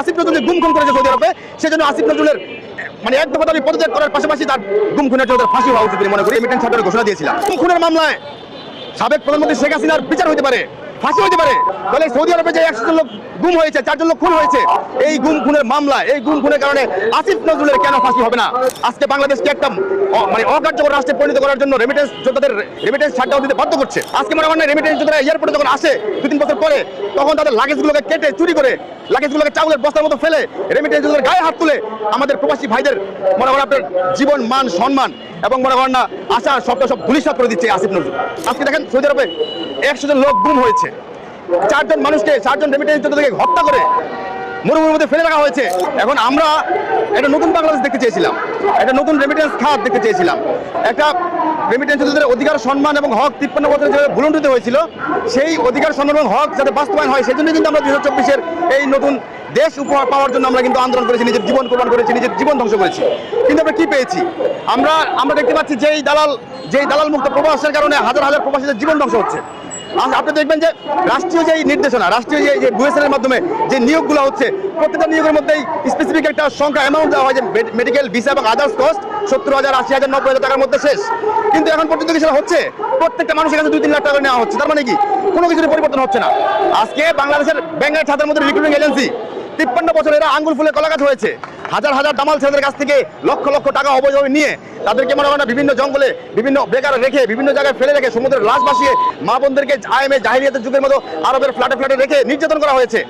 আসিফ নজরুল গুম খুন করেছে সৌদি আরবে, সেজন্য আসিফ নজরুলের মানে এক দফা দাবি পদত্যাগ করার পাশাপাশি তার গুম খুনের জন্য ফাঁসি হওয়া উচিত মনে করি। রেমিটেন্স ছাড়ার ঘোষণা দিয়েছিলাম। গুম খুনের মামলায় সাবেক প্রধানমন্ত্রী শেখ হাসিনার বিচার হতে পারে, ফাঁসি হতে পারে। তাহলে সৌদি আরবে যে একশো লোক গুম হয়েছে, চারজন লোক খুন হয়েছে, এই গুম খুনের মামলা এই গুম খুনের কারণে আসিফ নজরুলের কেন ফাঁসি হবে না? আজকে বাংলাদেশকে একটা মানে অকার্যকর রাষ্ট্রে পরিণত করার জন্য রেমিটেন্স যোদ্ধাদের রেমিটেন্স ছাড়টাও দিতে বাধ্য করছে। আজকে মনে করেন রেমিটেন্স যোদ্ধারা এয়ারপোর্টে যখন আসে দু তিন বছর পরে তখন তাদের লাগেজগুলোকে কেটে চুরি করে, লাগেজগুলোকে চাউলের বস্তার মতো ফেলে রেমিটেন্স যোদ্ধাদের গায়ে হাত তুলে আমাদের প্রবাসী ভাইদের মনে করেন আপনার জীবন, মান, সম্মান এবং মনে করেন না, আশা সবটা সব ধুলিসাত করে দিচ্ছে আসিফ নজরুল। আজকে দেখেন সৌদি আরবে একশো জন লোক গুম হয়েছে। চারজন মানুষকে, চারজন রেমিটেন্স যোদ্ধাদেরকে হত্যা করে মরুভূমির মধ্যে ফেলে রাখা হয়েছে। এখন আমরা একটা নতুন বাংলাদেশ দেখতে চেয়েছিলাম। একটা নতুন রেমিটেন্স খাত দেখতে চেয়েছিলাম। একটা রেমিটেন্স যোদ্ধাদের অধিকার, সম্মান এবং হক তিপ্পান্ন বছরে যেভাবে ভুলুণ্ঠিত হয়েছিল। সেই অধিকার, সম্মান এবং হক যাতে বাস্তবায়ন হয় সেই সেজন্য কিন্তু আমরা দুই হাজার চব্বিশের এই নতুন দেশ উপহার পাওয়ার জন্য আমরা কিন্তু আন্দোলন করেছি, নিজের জীবন কোরবান করেছি, নিজের জীবন ধ্বংস করেছি। কিন্তু আমরা কি পেয়েছি? আমরা আমরা দেখতে পাচ্ছি যেই দালাল যেই দালাল মুক্ত প্রবাসের কারণে হাজার হাজার প্রবাসীদের জীবন ধ্বংস হচ্ছে। আপনি দেখবেন যে রাষ্ট্রীয় যে নির্দেশনা, রাষ্ট্রীয় যে বুয়েসেল এর মাধ্যমে যে নিয়োগগুলো হচ্ছে প্রত্যেকটা নিয়োগের মধ্যেই স্পেসিফিক একটা সংখ্যা অ্যামাউন্ট দেওয়া হয় যে মেডিকেল ভিসা এবং আদার্স কস্ট সত্তর হাজার, আশি হাজার, নব্বই হাজার টাকার মধ্যে শেষ। কিন্তু এখন পর্যন্ত কি হচ্ছে? প্রত্যেকটা মানুষের কাছে দুই তিন লাখ টাকা নেওয়া হচ্ছে। তার মানে কি? কোনো কিছুর পরিবর্তন হচ্ছে না। আজকে বাংলাদেশের ব্যাঙ্গার ছাত্রের মধ্যে রিক্রুটিং এজেন্সি তিপ্পান্ন বছর এরা আঙ্গুল ফুলে কলাগাছ হয়েছে। হাজার হাজার দামাল ছেলেদের কাছ থেকে লক্ষ লক্ষ টাকা অবৈধভাবে নিয়ে তাদেরকে মনে হয় বিভিন্ন জঙ্গলে, বিভিন্ন বেকার রেখে, বিভিন্ন জায়গায় ফেলে রেখে, সমুদ্রের লাশ বাসিয়ে মা বোনদেরকে আইএমএ জাহিরিয়াতের যুগের মতো আরবের ফ্ল্যাটে ফ্ল্যাটে রেখে নির্যাতন করা হয়েছে।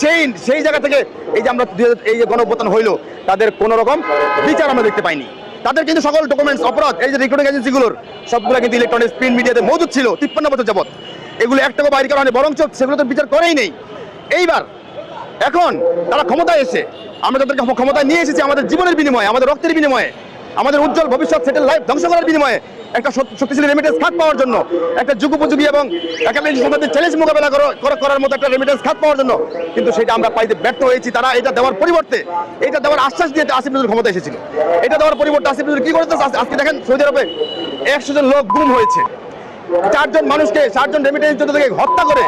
সেই সেই জায়গা থেকে এই যে আমরা এই যে গণঅভ্যুত্থান হইল, তাদের কোনো রকম বিচার আমরা দেখতে পাইনি। তাদের কিন্তু সকল ডকুমেন্টস অপরাধ, এই যে রিক্রুটিং এজেন্সিগুলোর সবগুলো কিন্তু ইলেকট্রনিক প্রিন্ট মিডিয়াতে মজুদ ছিল, তিপ্পান্ন বছর যাবত এগুলো একটাও বাইরে করা হয়নি, বরঞ্চ সেগুলো তো বিচার করেই নেই। এইবার, এখন তারা ক্ষমতায় এসে, আমরা তাদেরকে ক্ষমতায় নিয়ে এসেছি আমাদের জীবনের বিনিময়ে, আমাদের রক্তের বিনিময়ে, আমাদের উজ্জ্বল ভবিষ্যৎ, সেটেল লাইফ ধ্বংস করার বিনিময়ে একটা শক্তি- শক্তিশালী রেমিটেন্স খাত পাওয়ার জন্য, একটা যুগোপযোগী এবং একাডেমিক চ্যালেঞ্জ মোকাবেলা করো- করার মতো একটা রেমিটেন্স খাত পাওয়ার জন্য। কিন্তু সেটা আমরা পাইতে ব্যর্থ হয়েছি। তারা এটা দেওয়ার পরিবর্তে, এটা দেওয়ার আশ্বাস দিয়ে আসিফ নজরুল ক্ষমতা এসেছিল। এটা দেওয়ার পরিবর্তে আসিফ নজরুল কি করেছে? আজ- আজকে দেখেন সৌদি আরবে একশো জন লোক গুম হয়েছে। চারজন মানুষকে, চারজন রেমিটেন্স যোদ্ধাদেরকে হত্যা করে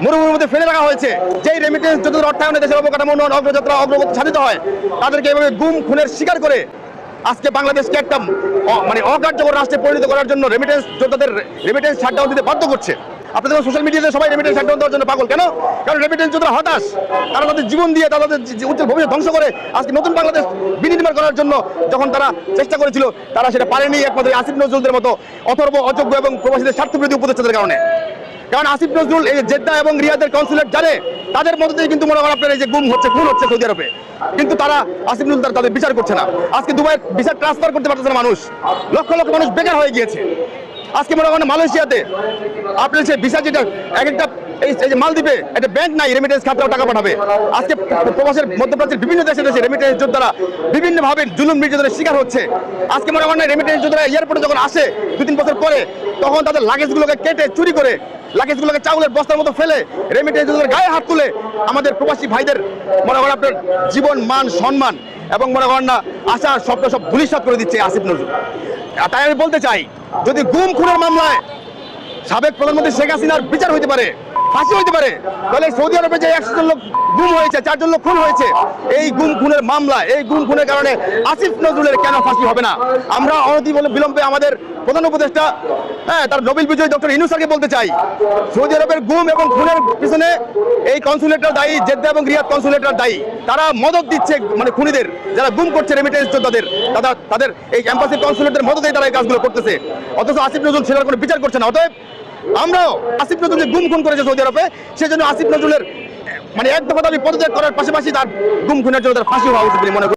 মরুভূমির মধ্যে ফেলে রাখা হয়েছে। যেই রেমিটেন্স যতদূর অর্থায়নে দেশের অবকাঠামো অগ্রযাত্রা, অগ্রগতি সাধিত হয়, তাদেরকে এভাবে গুম, খুনের শিকার করে আজকে বাংলাদেশকে একটা মানে অকার্যকর রাষ্ট্রে পরিণত করার জন্য রেমিটেন্স যোদ্ধাদের রেমিটেন্স শাটডাউন দিতে বাধ্য করছে। আপনাদের সোশ্যাল মিডিয়াতে সবাই রেমিটেন্স শাটডাউন দেওয়ার জন্য পাগল। কেন? কারণ রেমিটেন্স যোদ্ধারা হতাশ। তারা তাদের জীবন দিয়ে তাদের উজ্জ্বল ভবিষ্যৎ ধ্বংস করে আজকে নতুন বাংলাদেশ বিনির্মাণ করার জন্য যখন তারা চেষ্টা করেছিল, তারা সেটা পারেনি একমাত্র আসিফ নজরুলদের মতো অথর্ব, অযোগ্য এবং প্রবাসীদের স্বার্থবিরোধী উপদেষ্টাদের কারণে। কারণ আসিফ নজরুল, এই জেদ্দা এবং রিয়াদের কনসুলেট জানে তাদের মধ্যে কিন্তু মনে করেন আপনার এই যে গুম হচ্ছে, খুন হচ্ছে সৌদি আরবে। কিন্তু তারা আসিফ নজরুল তাদের বিচার করছে না। আজকে দুবাই বিচার ট্রান্সফার করতে পারতেছে না মানুষ। লক্ষ লক্ষ মানুষ বেকার হয়ে গিয়েছে। আজকে মনে করেন মালয়েশিয়াতে আপনার যে ভিসা যেটা, এক একটা এই যে মালদ্বীপে একটা ব্যাংক নাই রেমিটেন্স খাতটাও টাকা পাঠাবে। আজকে প্রবাসের মধ্যপ্রাচ্যের বিভিন্ন দেশে দেশে রেমিটেন্স যোদ্ধারা বিভিন্নভাবে জুলুম নির্যাতনের শিকার হচ্ছে। আজকে মনে করেন রেমিটেন্স যোদ্ধারা এয়ারপোর্টে যখন আসে দু তিন বছর পরে, তখন তাদের লাগেজগুলোকে কেটে চুরি করে লাগেজগুলোকে চাউলের বস্তার মতো ফেলে রেমিটেন্সের গায়ে হাত তুলে আমাদের প্রবাসী ভাইদের মনে করেন আপনার জীবন, মান, সম্মান এবং মনে করেন না, আশা, স্বপ্ন সব ধুলিসাত করে দিচ্ছে আসিফ নজরুল। তাই আমি বলতে চাই, যদি গুম খুনের মামলায় সাবেক প্রধানমন্ত্রী শেখ হাসিনার বিচার হইতে পারে ফাঁসি হইতে পারে। তাহলে সৌদি আরবে যে একশো লোক গুম হয়েছে, চারজন লোক খুন হয়েছে, এই গুম খুনের মামলা, এই গুম খুনের কারণে আসিফ নজরুলের কেন ফাঁসি হবে না? আমরা অনতি বিলম্বে আমাদের প্রধান উপদেষ্টা হ্যাঁ তার নোবেল বিজয়ী ডক্টর ইনু স্যারকে বলতে চাই। সৌদি আরবের গুম এবং খুনের পিছনে এই কনসুলেটর দায়ী, জেদ্দা এবং রিয়াদ কনসুলেটর দায়ী। তারা মদত দিচ্ছে মানে খুনিদের, যারা গুম করছে রেমিটেন্স যোদ্ধাদের। তারা তাদের এই ক্যাম্পাসের কনসুলেটদের মদতেই তারা এই কাজগুলো করতেছে। অথচ আসিফ নজরুল সেটার কোনো বিচার করছে না। অতএব আমরাও আসিফ নজরুল গুম খুন করেছে সৌদি আরবে। সেজন্য আসিফ নজরুলের মানে এক দফা দাবি পদত্যাগ করার পাশাপাশি তার গুম খুনের জন্য তার ফাঁসি হওয়া উচিত বলে মনে